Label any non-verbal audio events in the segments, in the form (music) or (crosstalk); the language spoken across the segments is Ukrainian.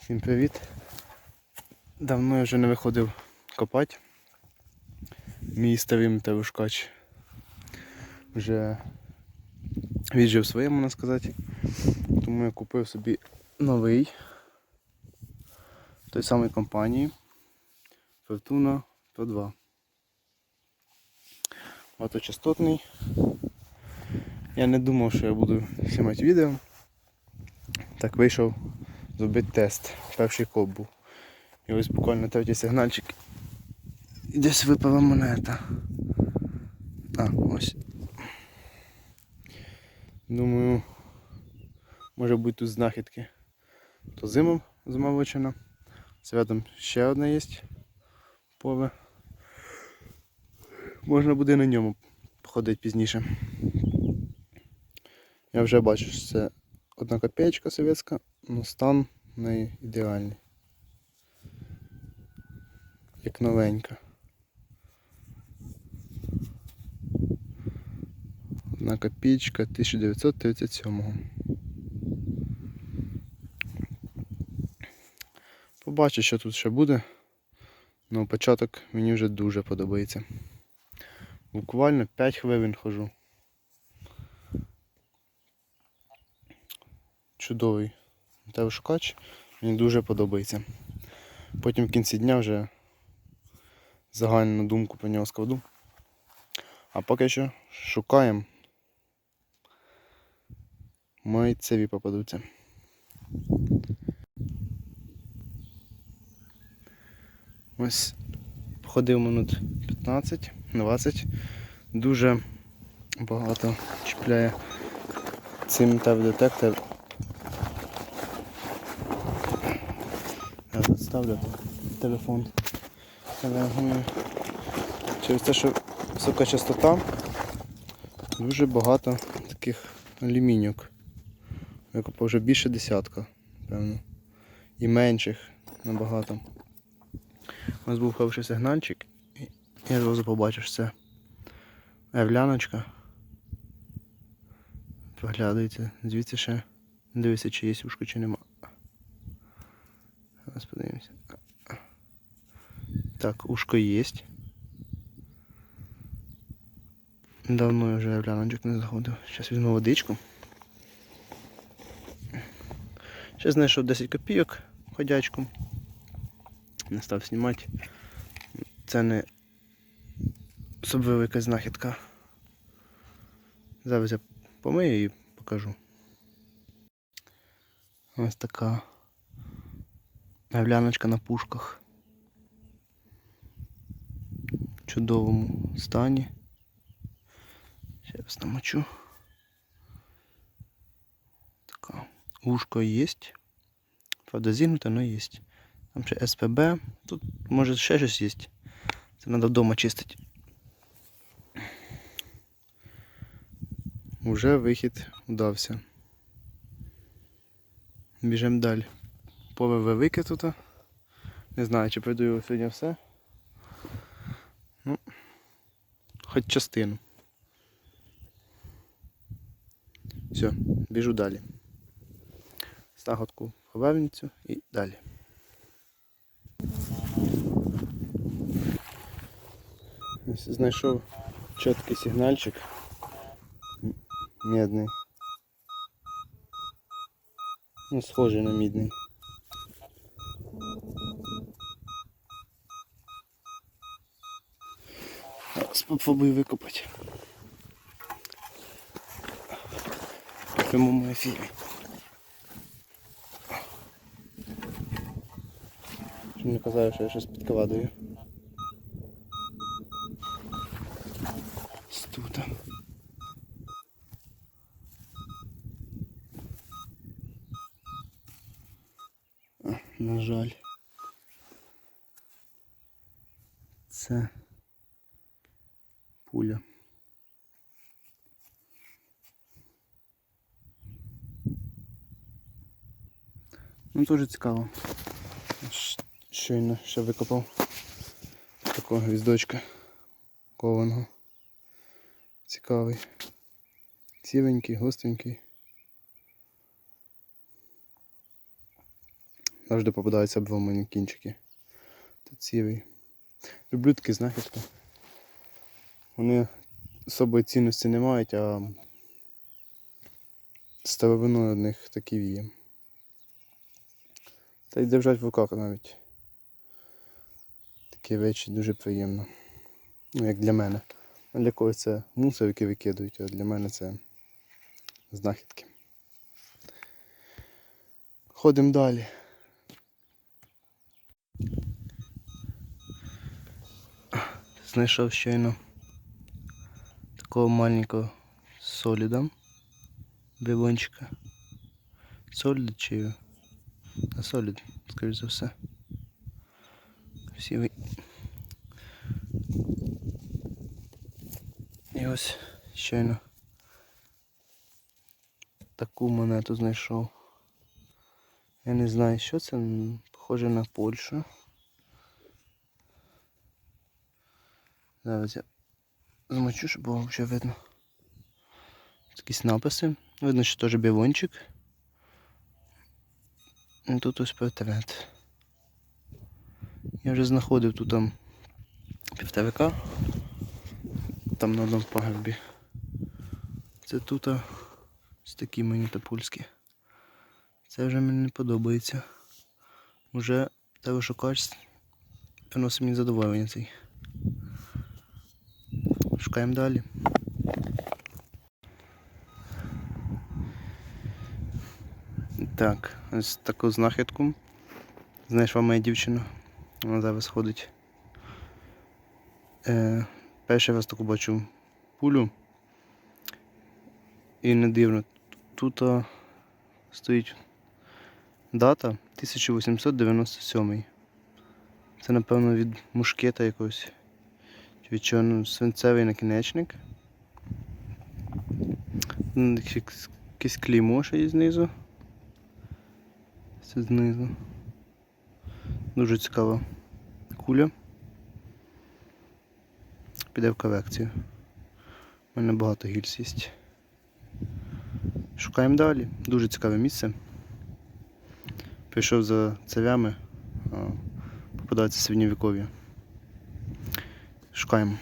Всім привіт. Давно я вже не виходив копати. Мій старий металошкач вже віджив своє, можна сказати. Тому я купив собі новий той самої компанії Fortuna Pro 2. Багаточастотний. Я не думав, що я буду знімати відео. Так вийшов зробити тест. Перший коп був. І ось буквально третій сигнальчик. І десь випала монета. А, ось. Думаю, може бути тут знахідки. То зимом змовичена. Рядом ще одне є поле. Можна буде на ньому походити пізніше. Я вже бачу, що це одна копеечка совєтська, але стан в неї ідеальний. Як новенька. Одна копеечка 1937-го. Побачу, що тут ще буде. Ну, початок мені вже дуже подобається. Буквально 5 хвилин хожу. Чудовий шукач. Мені дуже подобається. Потім в кінці дня вже загальну думку про нього складу. А поки що шукаємо. Мойцеві попадуться. Ось ходив минут 15-20. Дуже багато чіпляє цей металодетектор. Я тут ставлю телефон. Реагує. Через те, що висока частота, дуже багато таких алюміньок. Купив вже більше десятка, певно. І менших набагато. Ось був хороший сигнальчик, і я зразу побачив, що це евляночка. Проглядається, звідси ще дивися, чи є ушко, чи нема. Зараз подивимося. Так, ушко є. Давно я вже евляночок не заходив. Зараз візьму водичку. Ще знайшов 10 копійок ходячку. Не став знімати. Це не якась знахідка. Зараз я помию і покажу. Ось така гавляночка на пушках. В чудовому стані. Зараз намочу. Така. Ушко є. Правда, зігнуте, але є. Там ще СПБ. Тут може ще щось є. Це треба вдома чистити. Уже вихід удався. Біжимо далі. Поле велике тут. Не знаю, чи пройду його сьогодні все. Ну, хоч частину. Все, біжу далі. Стаготку в ховальницю і далі. Знайшов чіткий сигнальчик. Медний. Ну, схожий на мідний. Спробую викопати. В прямому ефірі. Щоб не казали, що я щось підкладаю. Тут. А, на жаль. Це пуля. Ну теж цікаво. Щойно ще викопав такого гвіздочка кованого. Цікавий. Ціленький, гостренький. завжди попадаються обламані кінчики. Тут цілий. Люблю такі знахідки. Вони особої цінності не мають, а старовиною одних такі віє. Та й держать в руках навіть. Такі речі дуже приємно. Ну, як для мене. Для когось це мусор, який викидують, а для мене це знахідки. Ходимо далі. Знайшов щойно такого маленького соліда. Бивончика. Солід чи. А солід, скоріш за все. Красивий. І ось щойно таку монету знайшов. Я не знаю, що це, похоже на Польщу. Зараз я змочу, щоб було вже видно. Якісь написи. Видно, що теж бівончик. І тут ось портрет. Я вже знаходив тут там півторика. Там на одному пагорбі. Це тут ось такі мені тапульські. Це вже мені не подобається. Уже тебе шукач приносить мені задоволення цей. Шукаємо далі. Так, ось таку знахідку. Знайшла моя дівчина. Вона зараз ходить. Е, перший раз таку бачу пулю. І не дивно. Тут а, стоїть дата 1897. Це, напевно, від мушкета якогось. Від чого ну, свинцевий накінечник. Якесь- Якесь клеймо ще є знизу. Це знизу. Дуже цікава куля. Піде в колекцію. У мене багато гільз є. Шукаємо далі. Дуже цікаве місце. Пішов за царями, попадаються середньовіков'я. Шукаємо.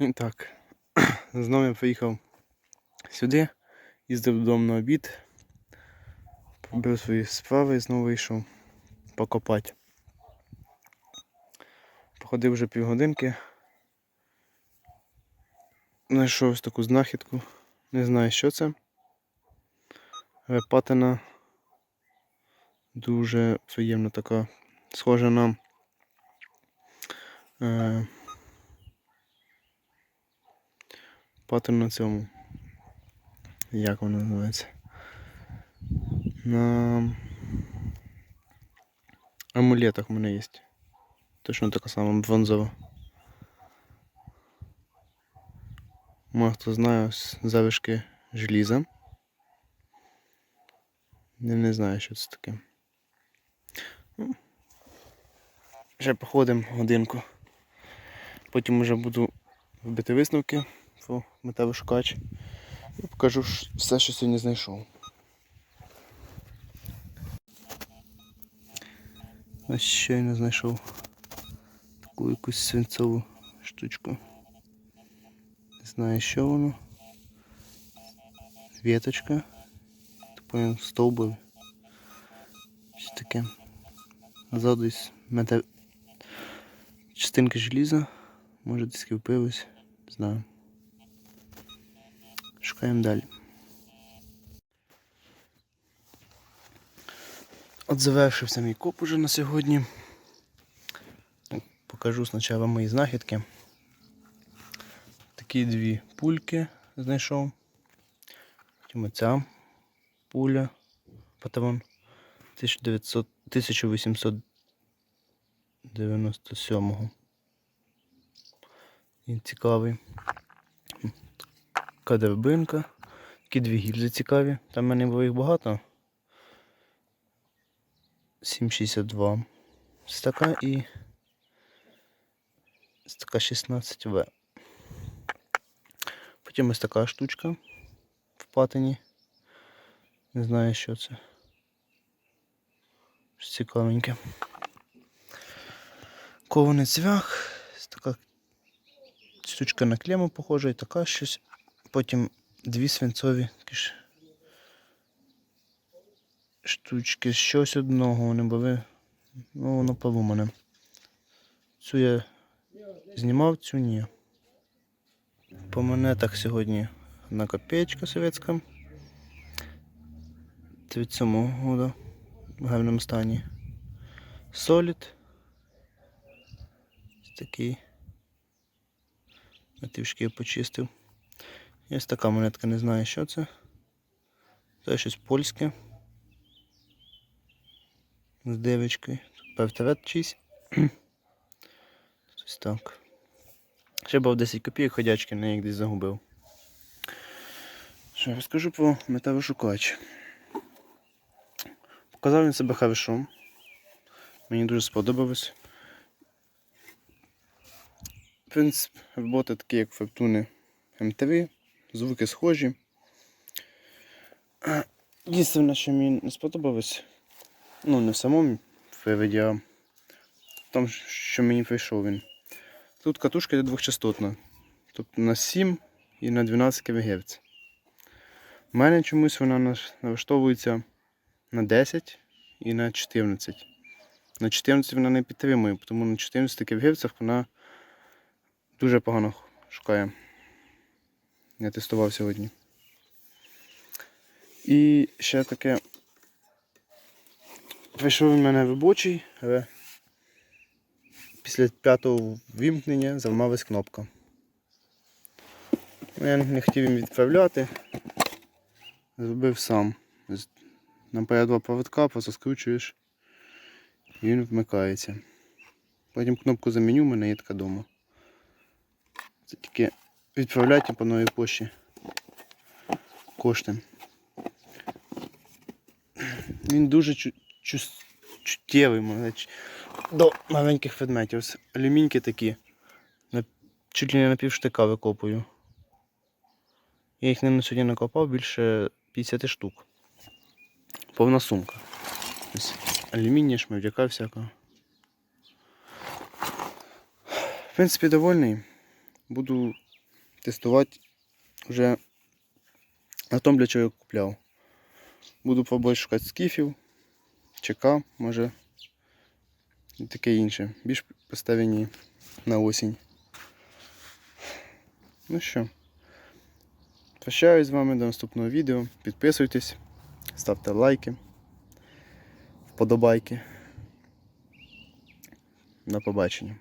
І так. (clears throat) Знову я приїхав сюди, їздив додому на обід, побив свої справи і знову вийшов покопати. Походив вже півгодинки. Знайшов ось таку знахідку. Не знаю, що це. Але патина дуже приємна така. Схожа на е, патину на цьому. Як вона називається? На амулетах в мене є. Точно така сама бронзова. Мало хто знає ось залишки желіза. Не, не знаю, що це таке. Ну, Ще походимо годинку. Потім вже буду робити висновки по металошукач. І покажу все, що сьогодні знайшов. Ось щойно знайшов таку якусь свинцову штучку. Не знаю, що воно. Віточка. Типу стовбур. Щось таке. Назад десь мета... частинки желіза. Може десь впились. Не знаю. Шукаємо далі. От завершився мій коп уже на сьогодні. Покажу спочатку мої знахідки. Такі дві пульки знайшов. Потім оця пуля, патрон 1900, 1897. Він цікавий. Така дербинка. Такі дві гільзи цікаві. Там в мене було їх багато. 7,62. Ось така і ось така 16В. Потім ось така штучка в патині. Не знаю, що це. Щось цікавеньке. Кований цвях. Така штучка на клему похожа і така щось. Потім дві свинцові ж штучки. Щось одного вони були. Ну, воно поломане. Цю я знімав, цю ні. По монетах сьогодні одна копеечка від цього года в гарному стані. Солід. Такий. На трішки я почистив. Є така монетка, не знаю, що це. Це щось польське. З девочкою. Тут певтовет чийсь. Ось так. Ще був 10 копійок ходячки, не їх десь загубив. Що, розкажу про металошукач. Показав він себе хорошо. Мені дуже сподобалось. Принцип роботи такий, як фортуни МТВ, звуки схожі. Єдине, що мені не сподобалось, ну не в самому приводі, а в тому, що мені прийшов він. Тут катушка йде двохчастотна. Тобто на 7 і на 12 кГц. У мене чомусь вона налаштовується на 10 і на 14. На 14 вона не підтримує, тому на 14 кГц вона дуже погано шукає. Я тестував сьогодні. І ще таке. Прийшов в мене робочий, але після п'ятого вімкнення зламалась кнопка. Ну, Я не хотів їм відправляти. Зробив сам. Наперед два проводка, просто скручуєш і він вмикається. Потім кнопку заміню, в мене є така вдома. Це тільки відправляти по новій пошті кошти. Він дуже чуттєвий сказати, до маленьких предметів. Ось Алюміньки такі. Чуть ли не на півштика викопую. Я їх не сьогодні накопав більше 50 штук. Повна сумка. Ось алюмінія, шмовдяка всякого. В принципі, довольний. Буду тестувати вже на тому, для чого я купляв. Буду пробувати шукати скіфів, ЧК, може і таке інше. Більш поставлені на осінь. Ну що, прощаюсь з вами до наступного відео. Підписуйтесь, ставте лайки, вподобайки. До побачення.